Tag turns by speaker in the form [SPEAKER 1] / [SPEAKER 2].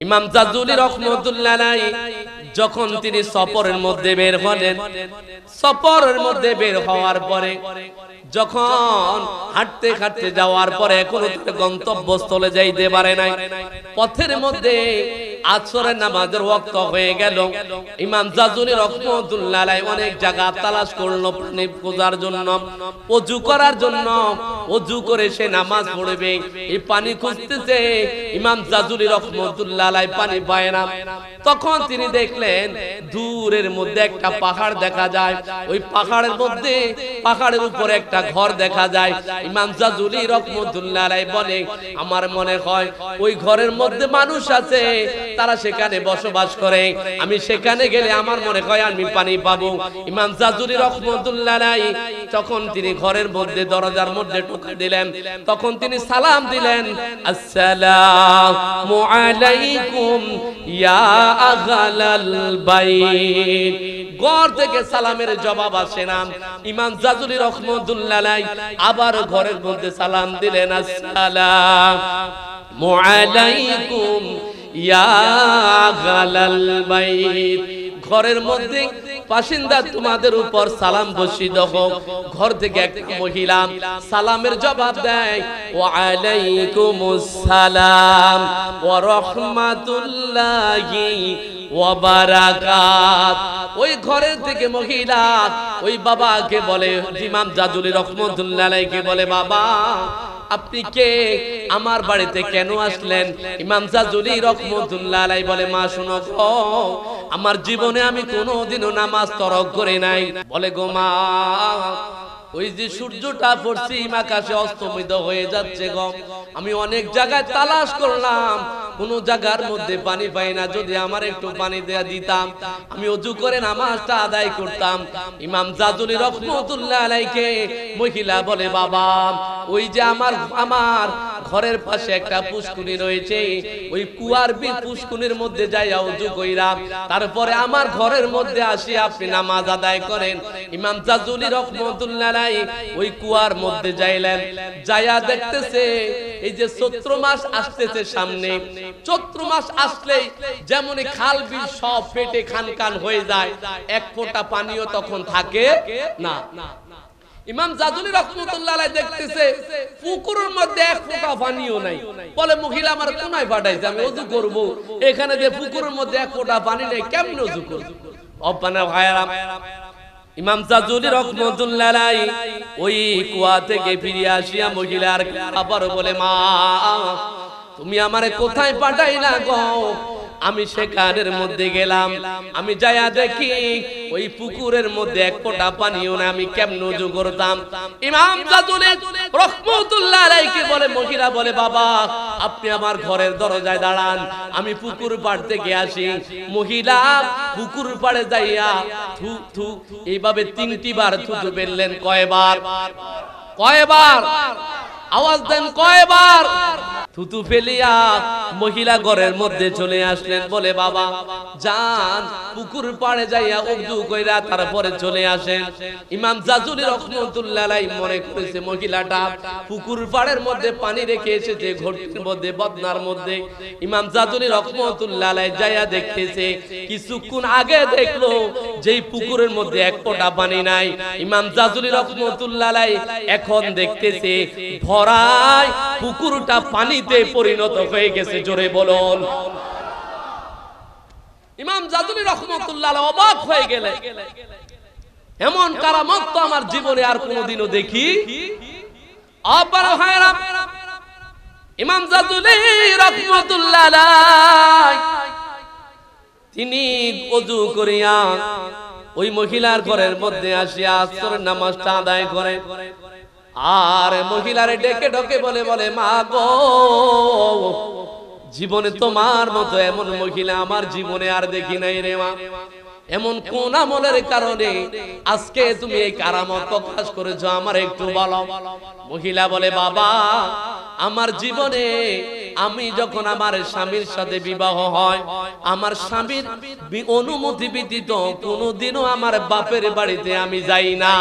[SPEAKER 1] ইমাম জাজুলি রহমতুল্লাহ যখন তিনি সফরের মধ্যে বের হলেন, সফরের মধ্যে বের হওয়ার পরে, যখন হাঁটতে হাঁটতে যাওয়ার পরে এখনও গন্তব্যস্থলে যাইতে পারে নাই। পথের মধ্যে আসরের নামাজের ওয়াক্ত হয়ে গেল। ইমাম জাজুলি রহমতুল্লাহ অনেক জায়গা তালাশ করল পানি খোঁজার জন্য, অজু করার জন্য। অজু করে সে নামাজ পড়বে এই পানি খুঁজতেছে। ইমাম জাজুলি রহমতুল্লাহ পানি পায় না। তখন তিনি দেখলেন দূরের মধ্যে একটা পাহাড় দেখা যায়। ওই পাহাড়ের মধ্যে, পাহাড়ের উপরে একটা ঘর দেখা যায়। ইমাম জাজুলি রহমতুল্লাহ বলে, আমার মনে হয় ওই ঘরের মধ্যে মানুষ আছে। তারা সেখানে বসবাস করে। আমি সেখানে গেলে আমার মনে হয় আমি পানি পাবো। ইমাম জাজুলি রহমতুল্লাহ তখন তিনি ঘরের মধ্যে দরজার মধ্যে ঢুকে দিলেন। তখন তিনি সালাম দিলেন। আসসালামু আলাইকুম ইয়া আহলাল বাইত। ঘর থেকে সালামের জবাব আসে না। ইমাম জাজুলি রহমতুল্লাহ আবার ঘরের মধ্যে সালাম দিলেন। আসসালামু আলাইকুম ঘরের মধ্যে বাসিন্দা তোমাদের উপর সালাম বসিত হোক। ঘর থেকে এক মহিলা সালামের জবাব দেয় ও সালাম বারাকাত ওই ঘরের থেকে মহিলা ওই বাবাকে বলে, ইমাম জাজুলি রহমতুল্লাহ বলে, বাবা আপনি কে? আমার বাড়িতে কেন আসলেন? ইমাম জাজুলি রহমতুল্লাহ আলাই বলে, মা, শুনো আমার জীবনে আমি কোনোদিনও নামাজ তরক করে নাই। বলে, গো মা, ওই যে সূর্যটা পশ্চিম আকাশে অস্তমিত হয়ে যাচ্ছে গো। আমি অনেক জায়গায় তালাশ করলাম কোন জায়গার মধ্যে পানি পাই না। যদি আমার একটু পানি দেয়া দিতাম, আমি অজু করে নামাজটা আদায় করতাম। ইমাম জাজুলি রহমতুল্লাহ আলাইকে মহিলা বলে, বাবা, ওই যে আমার আমার ঘরের পাশে একটা পুষ্কুনি রয়েছে। ওই কুয়ার বি পুষ্কুনির মধ্যে যাইয়া উজু কইরা, তারপরে আমার ঘরের মধ্যে আসি আপনি নামাজ আদায় করেন। ইমাম জাজুলি রহমতুল্লাহ ওই কুয়ার মধ্যে যাইলেন। যাইয়া দেখতেছে, এই যে চৈত্র মাস আসতেছে সামনে। চৈত্র মাস আসলেই যেমন খাল বিল সব পেটে খান খান হয়ে যায়, এক ফোঁটা পানিও তখন থাকে না। ইমাম জাজুলি রহমতুল্লাহ দেখতেছে, পুকুরের মধ্যে এক ফোঁটা পানিও নাই। বলে, মহিলা আমার কোনায় পাঠাইছে, আমি অজু করব। এখানে যে পুকুরের মধ্যে এক ফোঁটা পানি নেই, কেমনে অজু করব? অব্বানা ভাইরা ইমাম জাজুলি রহমতুল্লাহ ওই কুয়া থেকে ফিরে আসিয়া মহিলার আবার বলে, মা, তুমি আমারে কোথায় পাঠাই না গো? আমি সেখানের মধ্যে গেলাম। আমি যাইয়া দেখি ওই পুকুরের মধ্যে এক ফোঁটা পানিও না আমি কেমন উজু করতাম। ইমাম জাতুলে রহমতুল্লাহ আলাইহি বলে, মহিলা বলে, বাবা, আপনি আমার ঘরের দরজায় দাঁড়ান। আমি পুকুর পাড় থেকে আসি। মহিলা পুকুর পাড়ে যাইয়া থু থু, এইভাবে তিনটি বার থুতু বেললেন কয়বার? কয়বার? আওয়াজ দেন, কয়বার? থুতু ফেলিয়া মহিলা ঘরের মধ্যে চলে আসলেন। বলে বাবা যান পুকুর পাড়ে যাইয়া উর্দু কইরা তারপরে চলে আসেন। ইমাম জাজুলি রহমতুল্লাহ মনে করেছে, মহিলাটা পুকুর পাড়ের মধ্যে পানি রেখে এসেছে ঘটির মধ্যে, বদনার মধ্যে। ইমাম জাজুলি রহমতুল্লাহ যাইয়া দেখতেছে কিছুক্ষণ আগে দেখল যেই পুকুরের মধ্যে এক ফোঁটা পানি নাই। ইমাম জাজুলি রহমতুল্লাহ এখন দেখতেছে, ভরায় পুকুরটা পানিতে পরিণত হয়ে গেছে, জোরে বলুন। ইমাম জাদুলি রহমতুল্লাহ অবাক হয়ে গেলে। এমন কারামত তো আমার জীবনে আর কোনোদিনও দেখি। ইমাম জাদুলি রহমতুল্লাহ তিনি অজু করিয়া ওই মহিলার ঘরের মধ্যে আসিয়া আসরের নামাজটা আদায় করে। আর মহিলারে ডেকে ডকে বলে বলে, মা গো জীবনে তোমার মতো এমন মহিলা আমার জীবনে আর দেখি নাই রে মা। এমন কোন আমলের কারণে আজকে তুমি এই কারামত প্রকাশ করেছ? আমার একটু বলো। মহিলা বলে বাবা আমার জীবনে আমি যখন আমার স্বামীর সাথে বিবাহ হয় আমার স্বামীর অনুমতি ব্যতীত কোনোদিনও আমার বাপের বাড়িতে আমি যাই না।